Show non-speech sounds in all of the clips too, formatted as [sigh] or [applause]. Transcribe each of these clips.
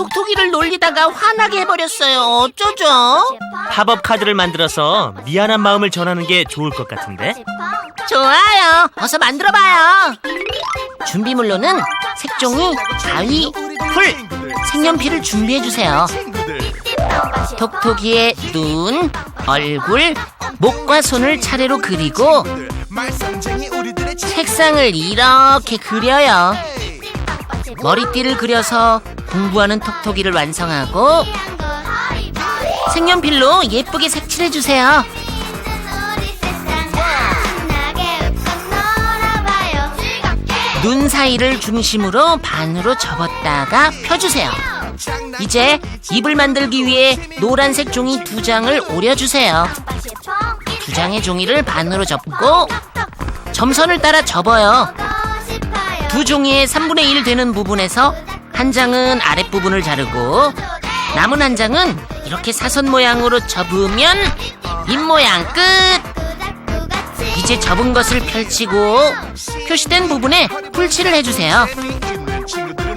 톡톡이를 놀리다가 화나게 해버렸어요. 어쩌죠? 팝업 카드를 만들어서 미안한 마음을 전하는 게 좋을 것 같은데. 좋아요. 어서 만들어봐요. 준비물로는 색종이, 가위, 풀, 색연필을 준비해주세요. 톡톡이의 눈, 얼굴, 목과 손을 차례로 그리고 색상을 이렇게 그려요. 머리띠를 그려서 공부하는 톡톡이를 완성하고 색연필로 예쁘게 색칠해주세요. 눈 사이를 중심으로 반으로 접었다가 펴주세요. 이제 입을 만들기 위해 노란색 종이 두 장을 오려주세요. 두 장의 종이를 반으로 접고 점선을 따라 접어요. 두 종이의 3분의 1 되는 부분에서 한 장은 아랫부분을 자르고 남은 한 장은 이렇게 사선 모양으로 접으면 입 모양 끝! 이제 접은 것을 펼치고 표시된 부분에 풀칠을 해주세요.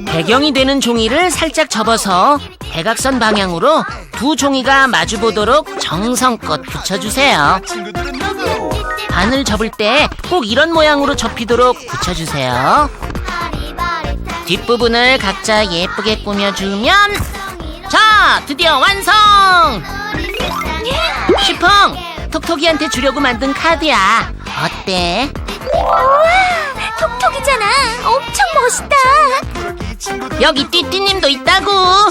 배경이 되는 종이를 살짝 접어서 대각선 방향으로 두 종이가 마주보도록 정성껏 붙여주세요. 반을 접을 때 꼭 이런 모양으로 접히도록 붙여주세요. 뒷부분을 각자 예쁘게 꾸며주면 자 드디어 완성! 슈펑 톡톡이한테 주려고 만든 카드야 어때? 톡톡이잖아. 엄청 멋있다. 여기 띠띠님도 있다고 [laughs] 와,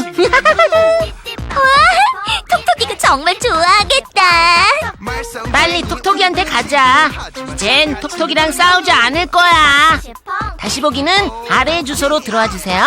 톡톡이가 정말 좋아하겠다. 빨리 톡톡이한테 가자 이젠 톡톡이랑 싸우지 않을 거야 다시 보기는 아래 주소로 들어와 주세요